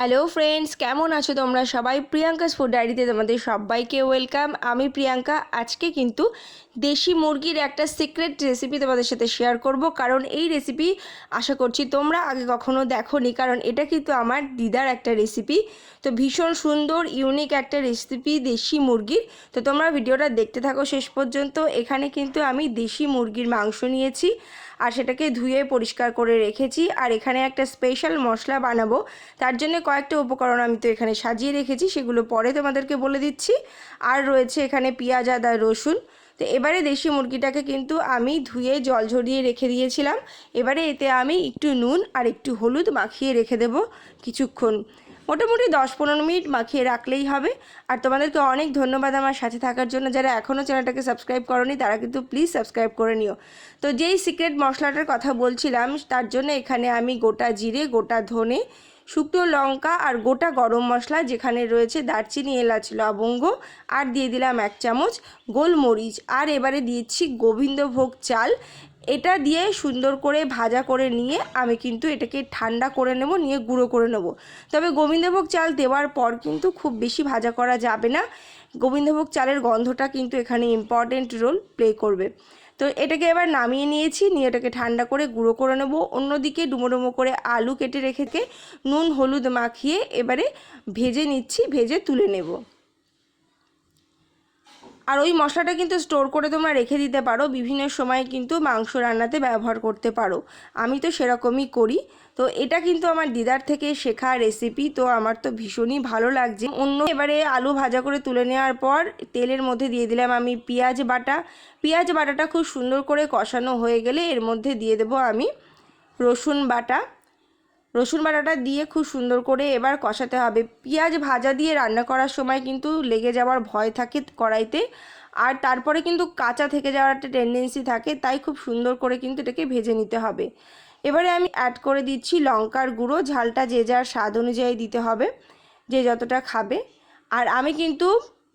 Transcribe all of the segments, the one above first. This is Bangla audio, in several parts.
হ্যালো ফ্রেন্ডস কেমন আছো তোমরা? সবাই প্রিয়াঙ্কাস ফুড ডায়েরিতে তোমাদের সবাইকে ওয়েলকাম আমি প্রিয়াঙ্কা। আজকে কিন্তু দেশি মুরগির একটা সিক্রেট রেসিপি তোমাদের সাথে শেয়ার করব, কারণ এই রেসিপি আশা করছি তোমরা আগে কখনো দেখোনি, কারণ এটা কিন্তু আমার দিদার একটা রেসিপি তো ভীষণ সুন্দর ইউনিক একটা রেসিপি দেশি মুরগির। তো তোমরা ভিডিওটা দেখতে থাকো শেষ পর্যন্ত। এখানে কিন্তু আমি দেশি মুরগির মাংস নিয়েছি আর সেটাকে ধুয়ে পরিষ্কার করে রেখেছি। আর এখানে একটা স্পেশাল মশলা বানাবো। তার জন্য কয়েকটা উপকরণ আমি তো এখানে সাজিয়ে রেখেছি, সেগুলো পরে তোমাদেরকে বলে দিচ্ছি। আর রয়েছে এখানে পেঁয়াজ, আদা, রসুন। তো এবারে দেশি মুরগিটাকে কিন্তু আমি ধুয়ে জল ঝরিয়ে রেখে দিয়েছিলাম। এবারে এতে আমি একটু নুন আর একটু হলুদ মাখিয়ে রেখে দেব কিছুক্ষণ। মোটামুটি দশ পনেরো মিনিট মাখিয়ে রাখলেই হবে। আর তোমাদেরকে অনেক ধন্যবাদ আমার সাথে থাকার জন্য। যারা এখনও চ্যানেলটাকে সাবস্ক্রাইব করনি, তারা কিন্তু প্লিজ সাবস্ক্রাইব করে নিও। তো যেই সিক্রেট মশলাটার কথা বলছিলাম, তার জন্য এখানে আমি গোটা জিরে, গোটা ধনে শুকনো লঙ্কা আর গোটা গরম মশলা যেখানে রয়েছে, দারচিনি, এলাচ, লবঙ্গ, আর দিয়ে দিলাম এক চামচ গোলমরিচ। আর এবারে দিয়েছি গোবিন্দভোগ চাল। এটা দিয়ে সুন্দর করে ভাজা করে নিয়ে আমি কিন্তু এটাকে ঠান্ডা করে নেব, নিয়ে গুঁড়ো করে নেব। তবে গোবিন্দভোগ চাল দেওয়ার পর কিন্তু খুব বেশি ভাজা করা যাবে না। গোবিন্দভোগ চালের গন্ধটা কিন্তু এখানে ইম্পর্টেন্ট রোল প্লে করবে। তো এটাকে এবার নামিয়ে নিয়েছি, নিয়ে এটাকে ঠান্ডা করে গুঁড়ো করে নেব। অন্যদিকে ডুমো ডুমো করে আলু কেটে রেখেকে নুন, হলুদ মাখিয়ে এবারে ভেজে নিচ্ছি, ভেজে তুলে নেব। আর ওই মশলাটা কিন্তু স্টোর করে তোমরা রেখে দিতে পারো। বিভিন্ন সময় কিন্তু মাংস রান্নাতে ব্যবহার করতে পারো। আমি তো সেরকমই করি। তো এটা কিন্তু আমার দিদার থেকে শেখা রেসিপি তো আমার তো ভীষণই ভালো লাগছে। অন্য এবারে আলু ভাজা করে তুলে নেওয়ার পর তেলের মধ্যে দিয়ে দিলাম আমি পেঁয়াজ বাটা। পেঁয়াজ বাটাটা খুব সুন্দর করে কষানো হয়ে গেলে এর মধ্যে দিয়ে দেবো আমি রসুন বাটা। রসুন বাটাটা দিয়ে খুব সুন্দর করে এবার কষাতে হবে। পেঁয়াজ ভাজা দিয়ে রান্না করার সময় কিন্তু লেগে যাওয়ার ভয় থাকে কড়াইতে। আর তারপরে কিন্তু কাঁচা থেকে যাওয়ার একটা টেন্ডেন্সি থাকে, তাই খুব সুন্দর করে কিন্তু এটাকে ভেজে নিতে হবে। এবারে আমি অ্যাড করে দিচ্ছি লঙ্কার গুঁড়ো, ঝালটা যে যার স্বাদ অনুযায়ী দিতে হবে, যে যতটা খাবে। আর আমি কিন্তু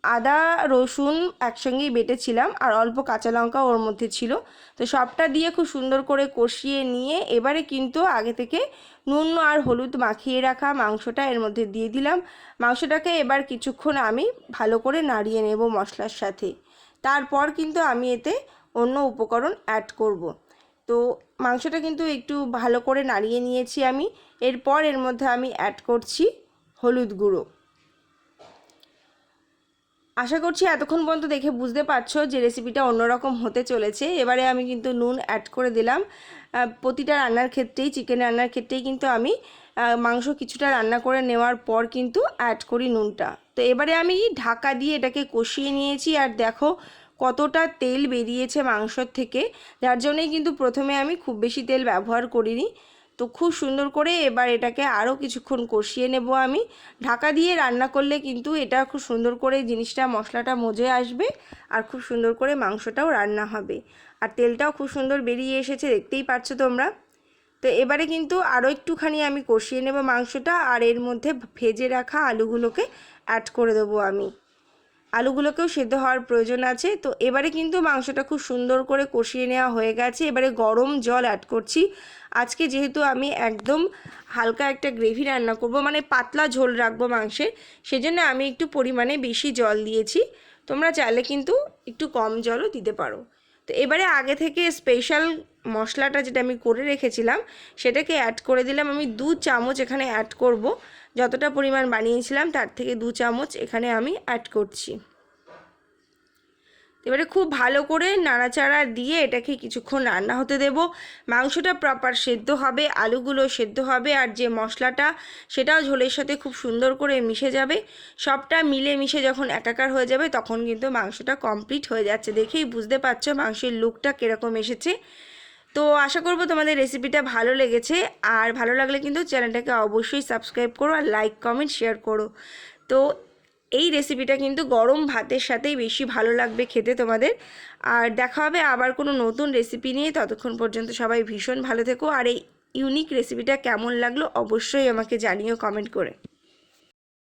আদা, রসুন একসঙ্গেই বেটেছিলাম আর অল্প কাঁচা লঙ্কা ওর মধ্যে ছিল। তো সবটা দিয়ে খুব সুন্দর করে কষিয়ে নিয়ে এবারে কিন্তু আগে থেকে নুন আর হলুদ মাখিয়ে রাখা মাংসটা এর মধ্যে দিয়ে দিলাম। মাংসটাকে এবার কিছুক্ষণ আমি ভালো করে নাড়িয়ে নেব মশলার সাথে। তারপর কিন্তু আমি এতে অন্য উপকরণ অ্যাড করব। তো মাংসটা কিন্তু একটু ভালো করে নাড়িয়ে নিয়েছি আমি। এরপর এর মধ্যে আমি অ্যাড করছি হলুদ গুঁড়ো। আশা করছি এতক্ষণ পর্যন্ত দেখে বুঝতে পারছ যে রেসিপিটা অন্যরকম হতে চলেছে। এবারে আমি কিন্তু নুন অ্যাড করে দিলাম। প্রতিটা রান্নার ক্ষেত্রেই চিকেন রান্নার ক্ষেত্রেই কিন্তু আমি মাংস কিছুটা রান্না করে নেওয়ার পর কিন্তু অ্যাড করি নুনটা। তো এবারে আমি ঢাকা দিয়ে এটাকে কষিয়ে নিয়েছি আর দেখো কতটা তেল বেরিয়েছে মাংসর থেকে। যার জন্যই কিন্তু প্রথমে আমি খুব বেশি তেল ব্যবহার করিনি। তো খুব সুন্দর করে এবার এটাকে আরও কিছুক্ষণ কষিয়ে নেব আমি। ঢাকা দিয়ে রান্না করলে কিন্তু এটা খুব সুন্দর করে জিনিসটা, মশলাটা মজে আসবে আর খুব সুন্দর করে মাংসটাও রান্না হবে। আর তেলটাও খুব সুন্দর বেরিয়ে এসেছে, দেখতেই পাচ্ছ তোমরা। তো এবারে কিন্তু আরও একটুখানি আমি কষিয়ে নেব মাংসটা আর এর মধ্যে ভেজে রাখা আলুগুলোকে অ্যাড করে দেবো আমি। আলুগুলোকেও সেদ্ধ হওয়ার প্রয়োজন আছে। তো এবারে কিন্তু মাংসটা খুব সুন্দর করে কষিয়ে নেওয়া হয়ে গেছে। এবারে গরম জল অ্যাড করছি। আজকে যেহেতু আমি একদম হালকা একটা গ্রেভি রান্না করব মানে পাতলা ঝোল রাখব মাংসের, সেজন্য আমি একটু পরিমাণে বেশি জল দিয়েছি। তোমরা চাইলে কিন্তু একটু কম জলও দিতে পারো। তো এবারে আগে থেকে স্পেশাল মশলাটা যেটা আমি করে রেখেছিলাম, সেটাকে অ্যাড করে দিলাম। আমি দু চামচ এখানে অ্যাড করব। যতটা পরিমাণ বানিয়েছিলাম, তার থেকে দু চামচ এখানে আমি অ্যাড করছি। এবারে খুব ভালো করে নাড়াচাড়া দিয়ে এটাকে কিছুক্ষণ রান্না হতে দেব। মাংসটা প্রপার সেদ্ধ হবে, আলুগুলো সেদ্ধ হবে, আর যে মশলাটা, সেটাও ঝোলের সাথে খুব সুন্দর করে মিশে যাবে। সবটা মিলে মিশে যখন একাকার হয়ে যাবে, তখন কিন্তু মাংসটা কমপ্লিট হয়ে যাচ্ছে। দেখেই বুঝতে পারছ মাংসের লুকটা কীরকম এসেছে। তো আশা করব তোমাদের রেসিপিটা ভালো লেগেছে। আর ভালো লাগলে কিন্তু চ্যানেলটাকে অবশ্যই সাবস্ক্রাইব করো আর লাইক কমেন্ট শেয়ার করো। তো এই রেসিপিটা কিন্তু গরম ভাতের সাথেই বেশি ভালো লাগবে খেতে তোমাদের। আর দেখা হবে আবার কোনো নতুন রেসিপি নিয়ে। ততক্ষণ পর্যন্ত সবাই ভীষণ ভালো থেকো। আর এই ইউনিক রেসিপিটা কেমন লাগল অবশ্যই আমাকে জানিও কমেন্ট করে।